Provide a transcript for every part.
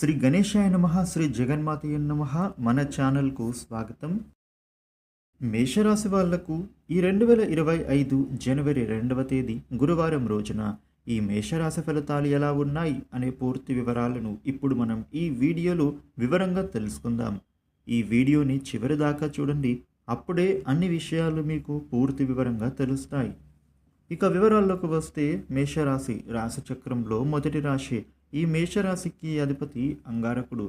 శ్రీ గణేశాయ నమ శ్రీ జగన్మాతయ నమ. మన ఛానల్కు స్వాగతం. మేషరాశి వాళ్ళకు ఈ రెండు వేల ఇరవై ఐదు జనవరి రెండవ తేదీ గురువారం రోజున ఈ మేషరాశి ఫలితాలు ఎలా ఉన్నాయి అనే పూర్తి వివరాలను ఇప్పుడు మనం ఈ వీడియోలో వివరంగా తెలుసుకుందాం. ఈ వీడియోని చివరి దాకా చూడండి. అప్పుడే అన్ని విషయాలు మీకు పూర్తి వివరంగా తెలుస్తాయి. ఇక వివరాల్లోకి వస్తే మేషరాశి రాశిచక్రంలో మొదటి రాశి ఈ మేషరాశికి అధిపతి అంగారకుడు.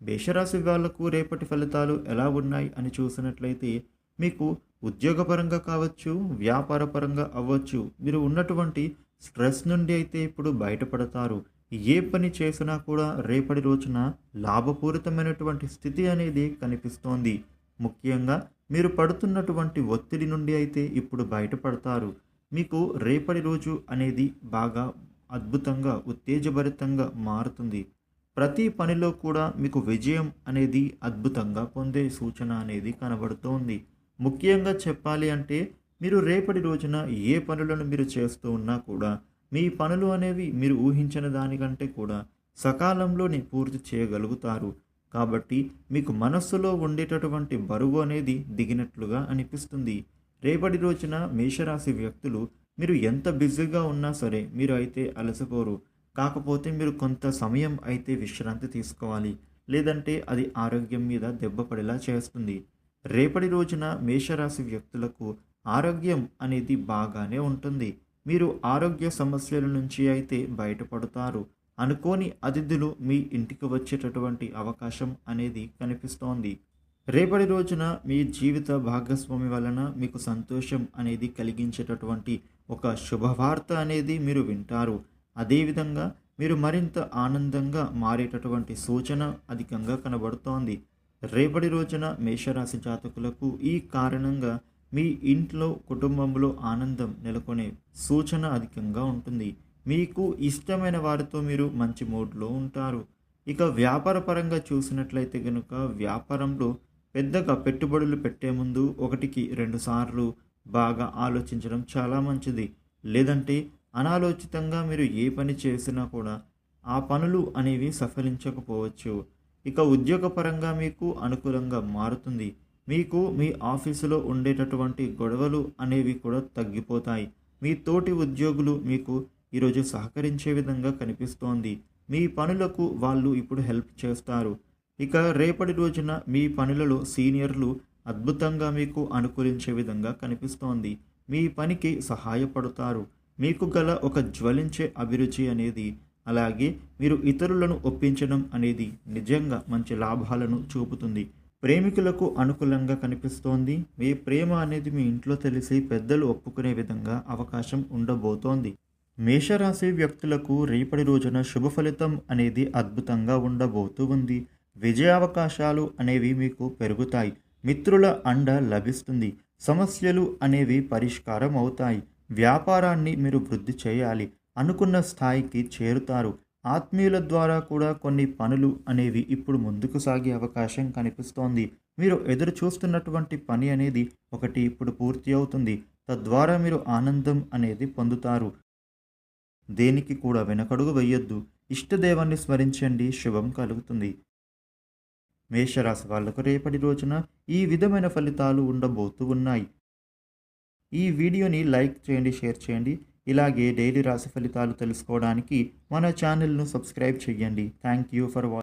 మేషరాశి వాళ్ళకు రేపటి ఫలితాలు ఎలా ఉన్నాయి అని చూసినట్లయితే మీకు ఉద్యోగపరంగా కావచ్చు వ్యాపారపరంగా అవ్వచ్చు మీరు ఉన్నటువంటి స్ట్రెస్ నుండి అయితే ఇప్పుడు బయటపడతారు. ఏ పని చేసినా కూడా రేపటి రోజున లాభపూరితమైనటువంటి స్థితి అనేది కనిపిస్తోంది. ముఖ్యంగా మీరు పడుతున్నటువంటి ఒత్తిడి నుండి అయితే ఇప్పుడు బయటపడతారు. మీకు రేపటి రోజు అనేది బాగా అద్భుతంగా ఉత్తేజభరితంగా మారుతుంది. ప్రతి పనిలో కూడా మీకు విజయం అనేది అద్భుతంగా పొందే సూచన అనేది కనబడుతోంది. ముఖ్యంగా చెప్పాలి అంటే మీరు రేపటి రోజున ఏ పనులను మీరు చేస్తూ ఉన్నా కూడా మీ పనులు అనేవి మీరు ఊహించిన దానికంటే కూడా సకాలంలోనే పూర్తి చేయగలుగుతారు. కాబట్టి మీకు మనస్సులో ఉండేటటువంటి బరువు అనేది దిగినట్లుగా అనిపిస్తుంది. రేపటి రోజున మేషరాశి వ్యక్తులు మీరు ఎంత బిజీగా ఉన్నా సరే మీరు అయితే అలసిపోరు. కాకపోతే మీరు కొంత సమయం అయితే విశ్రాంతి తీసుకోవాలి. లేదంటే అది ఆరోగ్యం మీద దెబ్బ పడేలా చేస్తుంది. రేపటి రోజున మేషరాశి వ్యక్తులకు ఆరోగ్యం అనేది బాగానే ఉంటుంది. మీరు ఆరోగ్య సమస్యల నుంచి అయితే బయటపడతారు. అనుకోని అతిథులు మీ ఇంటికి వచ్చేటటువంటి అవకాశం అనేది కనిపిస్తోంది. రేపటి రోజున మీ జీవిత భాగస్వామి వలన మీకు సంతోషం అనేది కలిగించేటటువంటి ఒక శుభవార్త అనేది మీరు వింటారు. అదేవిధంగా మీరు మరింత ఆనందంగా మారేటటువంటి సూచన అధికంగా కనబడుతోంది. రేపటి రోజున మేషరాశి జాతకులకు ఈ కారణంగా మీ ఇంట్లో కుటుంబంలో ఆనందం నెలకొనే సూచన అధికంగా ఉంటుంది. మీకు ఇష్టమైన వారితో మీరు మంచి మూడ్లో ఉంటారు. ఇక వ్యాపారపరంగా చూసినట్లయితే కనుక వ్యాపారంలో పెద్దగా పెట్టుబడులు పెట్టే ముందు ఒకటికి రెండుసార్లు బాగా ఆలోచించడం చాలా మంచిది. లేదంటే అనాలోచితంగా మీరు ఏ పని చేసినా కూడా ఆ పనులు అనేవి సఫలించకపోవచ్చు. ఇక ఉద్యోగపరంగా మీకు అనుకూలంగా మారుతుంది. మీకు మీ ఆఫీసులో ఉండేటటువంటి గొడవలు అనేవి కూడా తగ్గిపోతాయి. మీ తోటి ఉద్యోగులు మీకు ఈరోజు సహకరించే విధంగా కనిపిస్తోంది. మీ పనులకు వాళ్ళు ఇప్పుడు హెల్ప్ చేస్తారు. ఇక రేపటి రోజున మీ పనులలో సీనియర్లు అద్భుతంగా మీకు అనుకూలించే విధంగా కనిపిస్తోంది. మీ పనికి సహాయపడతారు. మీకు గల ఒక జ్వలించే అభిరుచి అనేది అలాగే మీరు ఇతరులను ఒప్పించడం అనేది నిజంగా మంచి లాభాలను చూపుతుంది. ప్రేమికులకు అనుకూలంగా కనిపిస్తోంది. మీ ప్రేమ అనేది మీ ఇంట్లో తెలిసి పెద్దలు ఒప్పుకునే విధంగా అవకాశం ఉండబోతోంది. మేషరాశి వ్యక్తులకు రేపటి రోజున శుభ ఫలితం అనేది అద్భుతంగా ఉండబోతూ ఉంది. విజయావకాశాలు అనేవి మీకు పెరుగుతాయి. మిత్రుల అండ లభిస్తుంది. సమస్యలు అనేవి పరిష్కారం అవుతాయి వ్యాపారాన్ని మీరు వృద్ధి చేయాలి. అనుకున్న స్థాయికి చేరుతారు. ఆత్మీయుల ద్వారా కూడా కొన్ని పనులు అనేవి ఇప్పుడు ముందుకు సాగే అవకాశం కనిపిస్తోంది. మీరు ఎదురు చూస్తున్నటువంటి పని అనేది ఒకటి ఇప్పుడు పూర్తి అవుతుంది. తద్వారా మీరు ఆనందం అనేది పొందుతారు. దేనికి కూడా వెనకడుగు వేయొద్దు. ఇష్టదేవాన్ని స్మరించండి. శుభం కలుగుతుంది. మేషరాశి వాళ్ళకు రేపటి రోజున ఈ విధమైన ఫలితాలు ఉండబోతూ ఉన్నాయి. ఈ వీడియోని లైక్ చేయండి షేర్ చేయండి. ఇలాగే డైలీ రాశి ఫలితాలు తెలుసుకోవడానికి మన ఛానల్ను సబ్స్క్రైబ్ చేయండి. Thank you for watching.